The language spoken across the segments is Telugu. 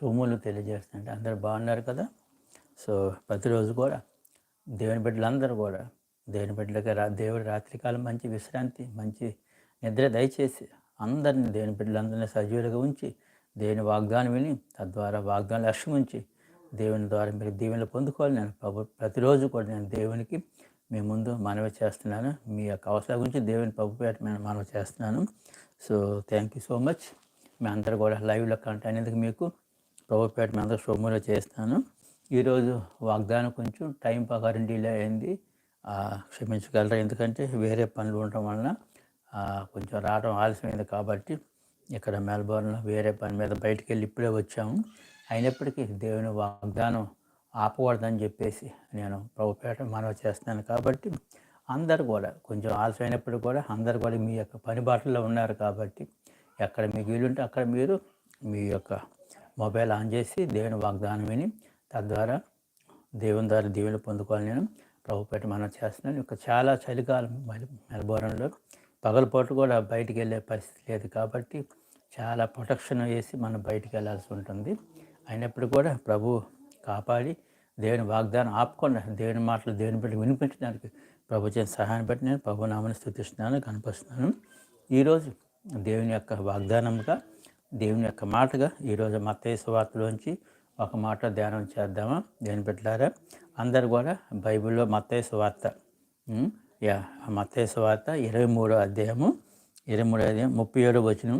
శుభములు తెలియజేస్తుంటే అందరు బాగున్నారు కదా. సో ప్రతిరోజు కూడా దేవుని బిడ్డలందరూ కూడా దేవుని బిడ్డలకి రా దేవుడి రాత్రికాలం మంచి విశ్రాంతి మంచి నిద్ర దయచేసి అందరిని దేవుని బిడ్డలందరినీ సజీవులుగా ఉంచి దేవుని వాగ్దానం విని తద్వారా వాగ్దానం లక్ష్యం ఉంచి దేవుని ద్వారా మీరు దీవెనలు పొందుకోవాలి. నేను ప్రభు ప్రతిరోజు కూడా నేను దేవునికి మీ ముందు మనవి చేస్తున్నాను. మీ యొక్క అవసరాల గురించి దేవుని ప్రభు పేట నేను మనవి చేస్తున్నాను. So thank you so much. మీ అందరు కూడా లైవ్లో కంట అనేందుకు మీకు ప్రభుపేట మీద సొమ్ములో చేస్తాను. ఈరోజు వాగ్దానం కొంచెం టైం ప్రకారం డిలే అయింది. క్షమించగలరా? ఎందుకంటే వేరే పనులు ఉండటం వలన కొంచెం రావడం ఆలస్యమైంది కాబట్టి ఇక్కడ మెల్బోర్న్లో వేరే పని మీద బయటికి వెళ్ళి ఇప్పుడే వచ్చాము. అయినప్పటికీ దేవుని వాగ్దానం ఆపకూడదని చెప్పేసి నేను ప్రభుపేట మనవి చేస్తున్నాను కాబట్టి అందరు కూడా కొంచెం ఆలస్యమైనప్పుడు కూడా అందరు కూడా మీ యొక్క పని బాటల్లో ఉన్నారు కాబట్టి ఎక్కడ మీకు వీలుంటే అక్కడ మీరు మీ యొక్క మొబైల్ ఆన్ చేసి దేవుని వాగ్దానం విని తద్వారా దేవుని ద్వారా దీవెనలు పొందుకోవాలి నేను. ప్రభుపేట మనం చేస్తున్నాను ఇంకా చాలా చలికాలం మెలబోరంలో మెల్బోర్న్లో కూడా బయటికి వెళ్ళే పరిస్థితి లేదు కాబట్టి చాలా ప్రొటెక్షన్ వేసి మనం బయటికి వెళ్ళాల్సి ఉంటుంది. అయినప్పుడు కూడా ప్రభు కాపాడి దేవుని వాగ్దానం ఆపకుండా దేవుని మాటలు దేవుని బట్టి వినిపించడానికి ప్రభు చేసిన సహాయం బట్టి నేను ప్రభు నామని స్థుతిస్తున్నాను కనిపిస్తున్నాను ఈరోజు దేవుని యొక్క వాగ్దానంగా దేవుని యొక్క మాటగా ఈరోజు మత్తయి సువార్తలోంచి ఒక మాట ధ్యానం చేద్దామా? దేని పెట్టారా అందరు కూడా బైబిల్లో మత్తయి సువార్త. ఉమ్, యా మత్తయి సువార్త ఇరవై మూడో అధ్యాయము ఇరవై మూడో అధ్యాయం ముప్పై ఏడో వచనం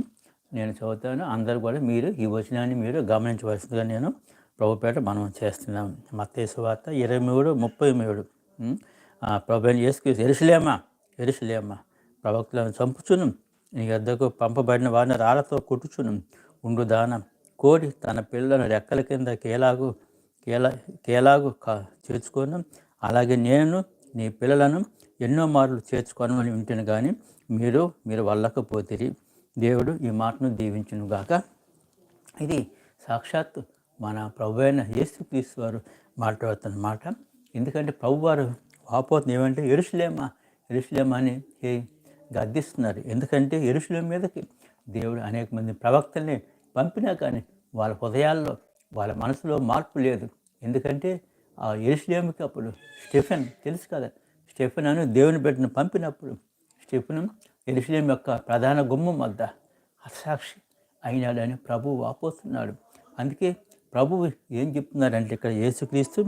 నేను చదువుతాను. అందరు కూడా మీరు ఈ వచనాన్ని మీరు గమనించవలసిందిగా నేను ప్రభుపేట మనం చేస్తున్నాం. మత్తయి సువార్త ఇరవై మూడు ముప్పై మూడు. ప్రభు యేసుకు ఎరుసలేమా ఎరుసలేమా ప్రవక్తలను చంపుచున్నాం నీ వద్దకు పంపబడిన వారిని రాళ్ళతో కొట్టుచును. ఉండుదాన కోడి తన పిల్లలను రెక్కల కింద కేలాగు కేలా కేలాగు కా- చేర్చుకోను. అలాగే నేను నీ పిల్లలను ఎన్నో మార్లు చేర్చుకోను అని వింటాను కానీ మీరు మీరు వల్లకపోతిరి. దేవుడు ఈ మాటను దీవించును గాక. ఇది సాక్షాత్తు మన ప్రభు అయిన యేసుక్రీస్తు వారు మాట్లాడుతున్న మాట. ఎందుకంటే ప్రభు వారు వాపోతుంది ఏమంటే ఎరుసలేమా ఎరుసలేమా అని గద్దిస్తున్నారు. ఎందుకంటే ఎరుషుల మీదకి దేవుడు అనేక మంది ప్రవక్తల్ని పంపినా కానీ వాళ్ళ హృదయాల్లో వాళ్ళ మనసులో మార్పు లేదు. ఎందుకంటే ఆ ఎరుసలేమికి అప్పుడు స్టెఫెన్ తెలుసు కదా? స్టెఫెన్ అని దేవుని బిడ్డను పంపినప్పుడు స్టెఫెన్ ఎరుసలేం యొక్క ప్రధాన గుమ్మం వద్ద హతసాక్షి అయినాడని ప్రభువు ఆపోతున్నాడు అందుకే ప్రభువు ఏం చెప్తున్నారంటే ఇక్కడ యేసుక్రీస్తు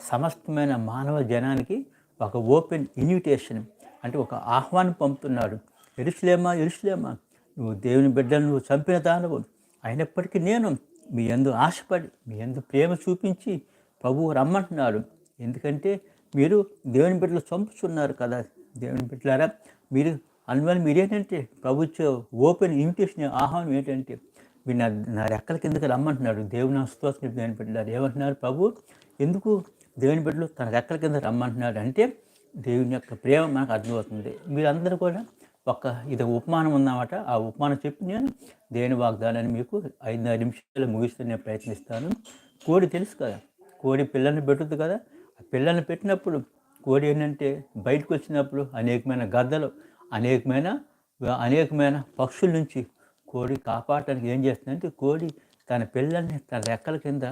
సమస్తమైన మానవ జనానికి ఒక ఓపెన్ ఇన్విటేషన్ అంటే ఒక ఆహ్వానం పంపుతున్నాడు. ఎరుసలేమా ఎరుసలేమా నువ్వు దేవుని బిడ్డను నువ్వు చంపిన దానవు. అయినప్పటికీ నేను మీ ఎందు ఆశపడి మీ ఎందు ప్రేమ చూపించి ప్రభువు రమ్మంటున్నాడు. ఎందుకంటే మీరు దేవుని బిడ్డలు చంపుతున్నారు కదా. దేవుని బిడ్డలారా మీరు అందువల్ల మీరేంటంటే ప్రభుత్వ ఓపెన్ ఇన్విటేషన్ ఆహ్వానం ఏంటంటే మీరు నా నా రెక్కల కిందకి రమ్మంటున్నాడు. దేవుని స్తోత్రం దేవుని బిడ్డలారు. ఏమంటున్నారు ప్రభు? ఎందుకు దేవుని బిడ్డలు తన రెక్కల కింద రమ్మంటున్నాడు అంటే దేవుని యొక్క ప్రేమ మనకు అర్థమవుతుంది. మీరందరూ కూడా ఒక ఇది ఉపమానం ఉందన్నమాట. ఆ ఉపమానం చెప్పి నేను దేని వాగ్దానాన్ని మీకు ఐదున్నర నిమిషాలు ముగిస్తూ నేను ప్రయత్నిస్తాను. కోడి తెలుసు కదా కోడి పిల్లల్ని పెట్టుద్ది కదా. ఆ పిల్లల్ని పెట్టినప్పుడు కోడి ఏంటంటే బయటకు వచ్చినప్పుడు అనేకమైన గద్దలు అనేకమైన అనేకమైన పక్షుల నుంచి కోడి కాపాడటానికి ఏం చేస్తుందంటే కోడి తన పిల్లల్ని తన రెక్కల కింద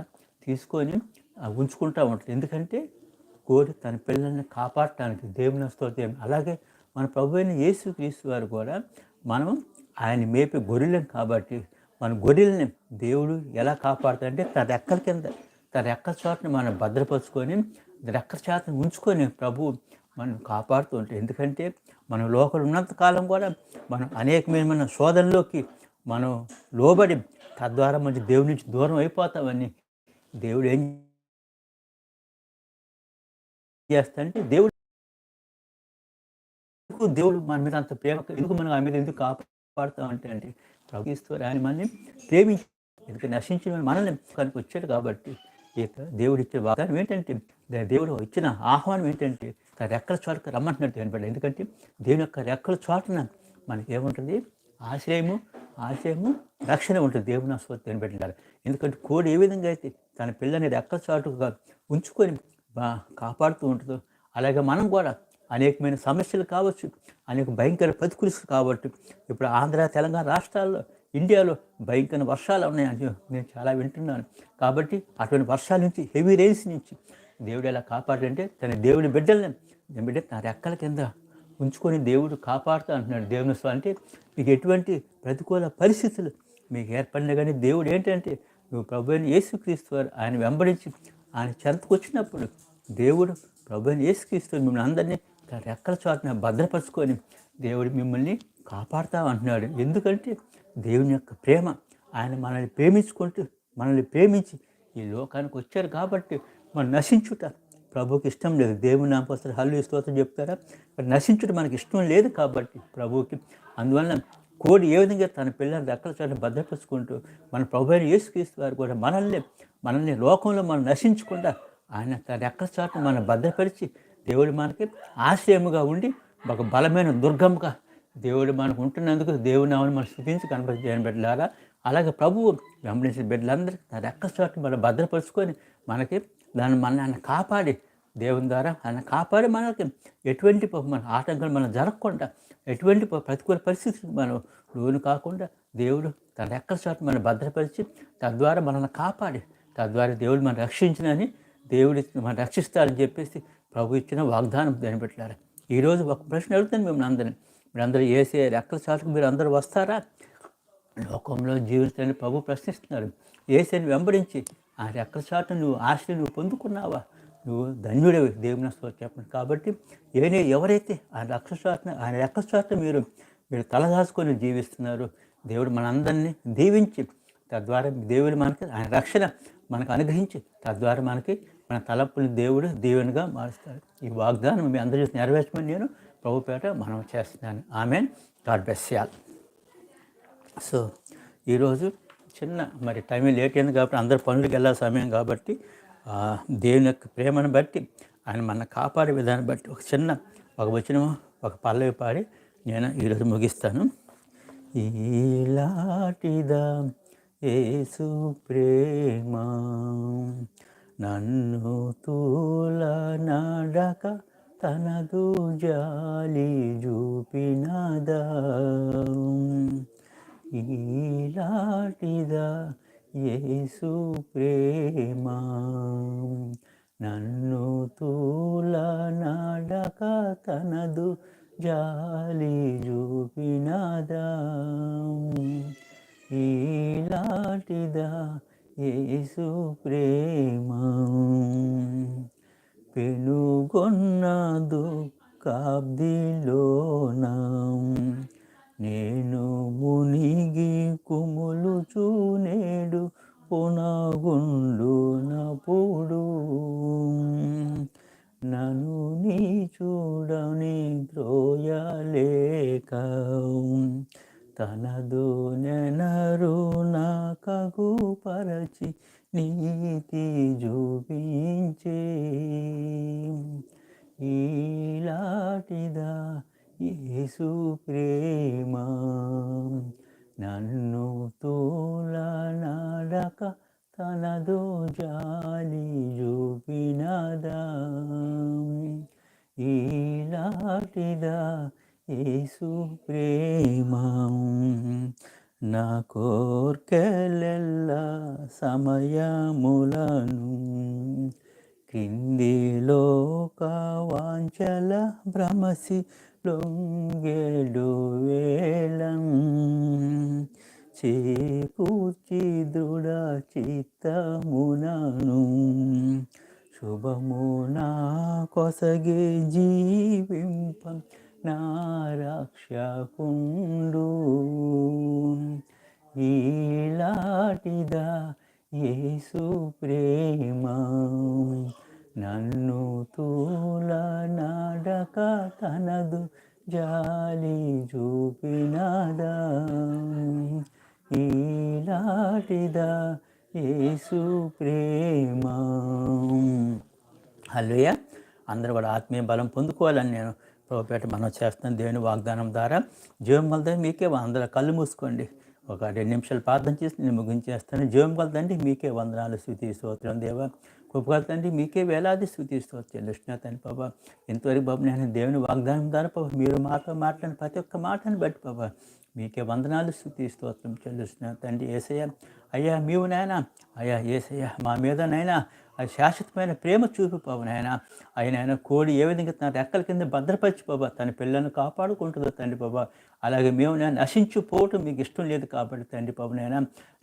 తీసుకొని ఉంచుకుంటూ ఉంటుంది. ఎందుకంటే కోడి తన పిల్లల్ని కాపాడటానికి దేవుని స్తోత్రం. అలాగే మన ప్రభు అయిన యేసు క్రీస్తు వారు కూడా మనం ఆయన మేపే గొర్రెలం కాబట్టి మన గొర్రెల్ని దేవుడు ఎలా కాపాడుతాడంటే తన రెక్కల కింద తన రెక్కల చోటని మనం భద్రపరుచుకొని రెక్కల చేతను ఉంచుకొని ప్రభు మనం కాపాడుతూ ఉంటాం. ఎందుకంటే మనం లోకలు ఉన్నంత కాలం కూడా మనం అనేకమైన శోధనలోకి మనం లోబడి తద్వారా మంచి దేవుడి నుంచి దూరం అయిపోతామని దేవుడు ఏం చేస్తా అంటే దేవుడు ఎందుకు దేవుడు మన మీద అంత ప్రేమ ఎందుకు మనం ఆ మీద ఎందుకు కాపాడుతాం అంటే అంటే ప్రభుత్వ ఆయన మనల్ని ప్రేమించి ఎందుకు నశించిన మనల్ని కనుక వచ్చాడు కాబట్టి ఇక దేవుడు ఇచ్చే వాగ్దానం ఏంటంటే దేవుడు ఇచ్చిన ఆహ్వానం ఏంటంటే తన రెక్కల చోటకు రమ్మంటున్నట్టు కనపడలేదు ఎందుకంటే దేవుని యొక్క రెక్కల చోటన మనకి ఏముంటుంది? ఆశ్రయము ఆశయము రక్షణ ఉంటుంది దేవుని ఆస్వత్తి కనిపెట్టాలి ఎందుకంటే కోడి ఏ విధంగా అయితే తన పిల్లని రెక్కల చాటుగా ఉంచుకొని కాపాడుతూ ఉంటుందో. అలాగే మనం కూడా అనేకమైన సమస్యలు కావచ్చు అనేక భయంకర ప్రతికూలతలు కాబట్టి ఇప్పుడు ఆంధ్ర తెలంగాణ రాష్ట్రాల్లో ఇండియాలో భయంకర వర్షాలు ఉన్నాయని నేను చాలా వింటున్నాను. కాబట్టి అటువంటి వర్షాల నుంచి హెవీ రైన్స్ నుంచి దేవుడు ఎలా కాపాడంటే తన దేవుని బిడ్డల్ని బిడ్డ నా రెక్కల కింద ఉంచుకొని దేవుడు కాపాడుతా అంటున్నాడు. దేవుని అంటే మీకు ఎటువంటి ప్రతికూల పరిస్థితులు మీకు ఏర్పడినా కానీ దేవుడు ఏంటంటే నువ్వు ప్రభు యేసుక్రీస్తు వారు ఆయన వెంబడించి ఆయన చెంతకు వచ్చినప్పుడు దేవుడు ప్రభు ఏసుక్రీస్తు మిమ్మల్ని అందరినీ రెక్కల చోటన భద్రపరుచుకొని దేవుడు మిమ్మల్ని కాపాడుతా అంటున్నాడు. ఎందుకంటే దేవుని యొక్క ప్రేమ ఆయన మనల్ని ప్రేమించుకుంటూ మనల్ని ప్రేమించి ఈ లోకానికి వచ్చారు కాబట్టి మనం నశించుట ప్రభుకి ఇష్టం లేదు. దేవుని నామకోసం హల్లు స్తోత్రం చెప్తారా? మరి నశించుట మనకి ఇష్టం లేదు కాబట్టి ప్రభుకి అందువలన కోడి ఏ విధంగా తన పిల్లల్ని రెక్కల చోట భద్రపరుచుకుంటూ మన ప్రభు అయిన యేసుక్రీస్తు వారు కూడా మనల్ని మనల్ని లోకంలో మనం నశించకుండా ఆయన తన ఎక్కడ చాటు మనం భద్రపరిచి దేవుడు మనకి ఆశ్రయముగా ఉండి ఒక బలమైన దుర్గముగా దేవుడు మనకు ఉంటున్నందుకు దేవుని నామని మనం స్థుతించి కనపరిచేయని బిడ్డలారా. అలాగే ప్రభువు వెంబడించిన బిడ్డలందరికీ తన ఎక్క చోట మనం భద్రపరుచుకొని మనకి దాన్ని మన ఆయన కాపాడి దేవుని ద్వారా ఆయన కాపాడి మనకి ఎటువంటి మన ఆటంకాలు మనం జరగకుండా ఎటువంటి ప్రతికూల పరిస్థితులు మనం లోను కాకుండా దేవుడు తన ఎక్కడ చోట మనం భద్రపరిచి తద్వారా మనల్ని కాపాడి తద్వారా దేవుడు మనం రక్షించినని దేవుడు మనం రక్షిస్తారని చెప్పేసి ప్రభు ఇచ్చిన వాగ్దానం దాన్ని పెట్టారు. ఈరోజు ఒక ప్రశ్న అడుగుతాను మిమ్మల్ని అందరినీ. మీరందరూ ఏసే రెక్కల చాటుకు మీరు అందరూ వస్తారా? లోకంలో జీవితాన్ని ప్రభు ప్రశ్నిస్తున్నారు. ఏసని వెంబడించి ఆ రెక్కల చాటు నువ్వు ఆశ్రయం నువ్వు పొందుకున్నావా? నువ్వు ధన్యుడవి దేవుని చెప్పండి. కాబట్టి ఏనే ఎవరైతే ఆ రెక్క చాటున ఆ రెక్కల చాటున మీరు మీరు తలదాచుకొని జీవిస్తున్నారు దేవుడు మనందరినీ దీవించి తద్వారా దేవుడు మనకి ఆయన రక్షణ మనకు అనుగ్రహించి తద్వారా మనకి మన తలపుని దేవుడు దేవునిగా మారుస్తాడు. ఈ వాగ్దానం మీ అందరూ నెరవేర్చమని నేను ప్రభుపేట మనం చేస్తున్నాను. ఆమె గాడ్ బెస్ యాల్ సో ఈరోజు చిన్న మరి టైం లేట్ అయింది కాబట్టి అందరు పనులకు వెళ్ళే సమయం కాబట్టి దేవుని యొక్క ప్రేమను బట్టి ఆయన మన కాపాడే విధానం బట్టి ఒక చిన్న ఒక వచనం ఒక పల్లవి పాడి నేను ఈరోజు ముగిస్తాను. ఈలాటిదా ఏసు ప్రేమ నన్ను తూల నడక తనదు జాలి చూపినదా ఈలాటిదా ఏసు ప్రేమ నన్ను తూల నడక తనదు జాలి చూపినదా ఈలాటిదా యేసు ప్రేమ? పెనుగొన్న దుఃఖాబ్దిలోన నేను మునిగి కుములు చూనేడు పునగుండు నపుడు నన్ను నీ చూడని త్రోయలేక తనదు నెనరు నా కగు పరచి నీతి చూపించే. ఈలాటిదా యేసు ప్రేమ నన్ను తోల నాడక తనదో జాలి చూపినదా. ఈలాటిదా యేసు ప్రేమ. నా కోర్కెలెల్ల సమయములను క్రిందిలోక వాంచల భ్రమసి లొంగెడు వేళం చేకూర్చి దృఢ చిత్తమునను శుభమునా కొసగే జీవింపం నా రక్షకుండు ఈలాటిదా యేసు ప్రేమ. నన్ను తూల నాడక తనదు జాలి చూపినదా ఈలాటిదా యేసు ప్రేమ. హలోయ అందరూ కూడా ఆత్మీయ బలం పొందుకోవాలని నేను ప్రభుపేట మనం చేస్తున్న దేవుని వాగ్దానం ద్వారా జీవం కలదా మీకే అందరూ కళ్ళు మూసుకోండి. ఒక రెండు నిమిషాలు ప్రార్థన చేసి నేను ముగించేస్తాను. జీవం కలదండి మీకే వందనాలు స్థుతి స్తోత్రం దేవ. కృపగలతండి మీకే వేలాది స్థుతి స్తోత్రం. లక్ష్మీనాథని బాబా ఇంతవరకు బాబు నేను దేవుని వాగ్దానం ద్వారా బాబా మీరు మాతో మాట్లాడిన ప్రతి ఒక్క మాటను బట్టి బాబా మీకే వందనాలు స్థుతి స్తోత్రం చెల్లిస్తున్నాను తండ్రి ఏసయ్య. అయ్యా మీవు నాయన. అయ్యా ఏసయ్య మా మీద నైనా అది శాశ్వతమైన ప్రేమ చూపు నాయన. ఆయన ఆయన కోడి ఏ విధంగా తన రెక్కల కింద భద్రపరిచి బాబా తన పిల్లలను కాపాడుకుంటుందో తండ్రి బాబా. అలాగే మేము నేను నశించిపోవటం మీకు ఇష్టం లేదు కాబట్టి తండ్రి బాబు నాయన.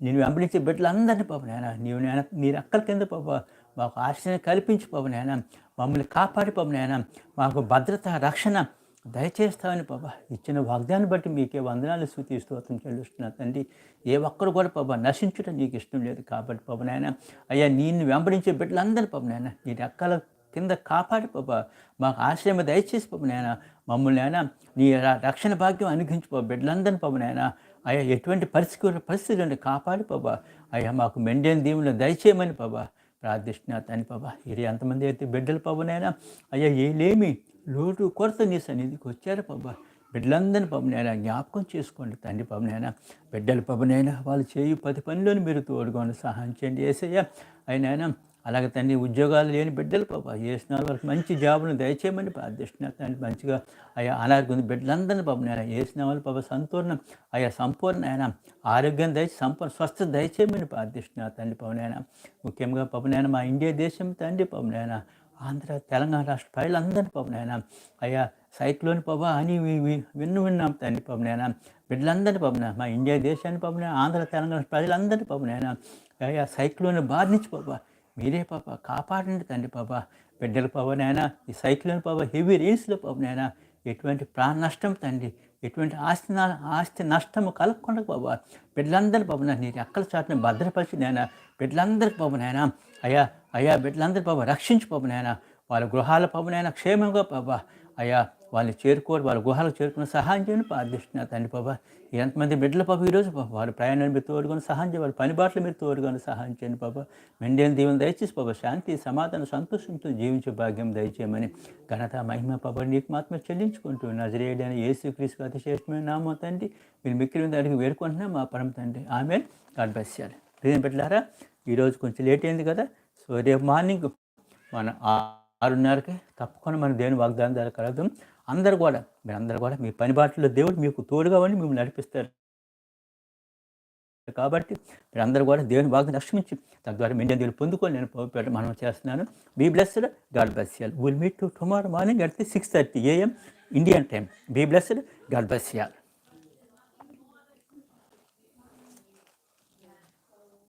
నేను వెంబడించే బిడ్డలందరినీ బాబు నాయన. నీవు నాయన నీ రెక్కల కింద బాబా మాకు ఆశని కల్పించి బాబు నాయన. మమ్మల్ని కాపాడి బాబు నాయన. మాకు భద్రత రక్షణ దయచేస్తామని బాబా ఇచ్చిన వాగ్దాన్ని బట్టి మీకే వందనాలు స్థుతి స్తోత్రం చెల్లిస్తున్నా తండ్రి. ఏ ఒక్కరు కూడా బాబా నశించడం నీకు ఇష్టం లేదు కాబట్టి బాబు నాయన అయ్యా నేను వెంబడించే బిడ్డలందరూ పాప నాయన నీ రెక్కల కింద కాపాడి బాబా మాకు ఆశ్రయం దయచేసి పాప నాయన మమ్మల్ని అయినా నీ రక్షణ భాగ్యం అనుగ్రహించి బాబు బిడ్డలందరినీ పాప నాయన అయ్యా ఎటువంటి పరిస్థితి పరిస్థితులను కాపాడి బాబా అయ్యా మాకు మెండేని దీవులను దయచేయమని బాబా ప్రార్థిష్ణ తండ్రి బాబా ఇది ఎంతమంది అయితే బిడ్డలు పాపనైనా అయ్యా ఏలేమి లోటు కొరత నీ సన్నిధికి వచ్చారు బాబా బిడ్డలందరిని పబనైనా జ్ఞాపకం చేసుకోండి తండ్రి పబనైనా బిడ్డల పబనైనా వాళ్ళు చేయు పది పనిలోని మీరు తోడుకొని సహాయం చేయండి. ఏసయ్య అయినైనా అలాగే తండ్రి ఉద్యోగాలు లేని బిడ్డలు పాప. చేసిన వాళ్ళకి మంచి జాబును దయచేయమని ప్రార్థిస్తున్నా తండ్రి. మంచిగా అయ్యా అనారోగ్యం బిడ్డలందరినీ పాప నేను వేసిన వాళ్ళు పాప సంపూర్ణం అయ్యా సంపూర్ణ ఆయన ఆరోగ్యం దయచి సంపూర్ణ స్వస్థ దయచేయమని ప్రార్థిస్తున్నా తండ్రి పవనైనా ముఖ్యంగా పవనైనా మా ఇండియా దేశం తండ్రి పవనైనా ఆంధ్ర తెలంగాణ రాష్ట్ర ప్రజలందరినీ పవనైనా అయ్యా సైక్లోన్ పవా అని విన్ను విన్నాం తండ్రి పవనైనా బిడ్డలందరినీ పవన మా ఇండియా దేశాన్ని పవన ఆంధ్ర తెలంగాణ ప్రజలందరినీ పవనైనా అయ్యా సైక్లోన్ బాధించి నుంచి మీరే పాప కాపాడండి తండ్రి పాప. బిడ్డల పవనైనా ఈ సైక్లోన్ పాప హెవీ రేన్స్లో పవనైనా ఎటువంటి ప్రాణ నష్టం తండ్రి ఎటువంటి ఆస్తి ఆస్తి నష్టము కలగకుండా బాబా బిడ్డలందరి బాబు నేను ఎక్కడ చాటుని భద్రపరిచి నేను బిడ్డలందరికి బాబు నాయన అయ్యా అయ్యా బిడ్డలందరి బాబా రక్షించి బాబు నాయన. వాళ్ళ గృహాల పాపనైనా క్షేమంగా బాబా అయ్యా వాళ్ళని చేరుకోరు వాళ్ళ గుహాలకు చేరుకున్న సహాయం చేయని ప్రార్థిస్తున్నారు తండ్రి బాబా ఎంతమంది బిడ్డల పాప ఈరోజు వాళ్ళ వారి ప్రయాణాలు మీరు తోడుకొని సహాయం చేయాలి పని బాటలు మీరు తోడుకొని సహాయం చేయండి పాప మెండేని దీవెన దయచేసి బాబా శాంతి సమాధానం సంతోషంతో జీవించే భాగ్యం దయచేయమని ఘనత మహిమ పాప నీకు మాత్రమే చెల్లించుకుంటూ నజరేయుడు అని యేసు క్రీస్తు అతిశేషమైన నామో తండ్రి. మీరు మిక్కిలి మీద అడిగి వేడుకుంటున్నా మా పరమ తండ్రి. ఆమె గాడ్ చేయాలి ప్రియం పెట్టారా ఈరోజు కొంచెం లేట్ అయింది కదా సో రేపు మార్నింగ్ మన ఆరున్నరకి తప్పకుండా మన దేవుని వాగ్దానం ద్వారా కలగదు అందరు కూడా మీరు అందరు కూడా మీ పని బాటలో దేవుడు మీకు తోడుగా ఉండి మిమ్మల్ని నడిపిస్తారు. కాబట్టి మీరు కూడా దేవుని బాగా రక్షించి తద్వారా ఇండియన్ దేవుడు పొందుకొని నేను మనం చేస్తున్నాను. Be blessed God bless will meet to tomorrow morning at six thirty AM Indian time be blessed God bless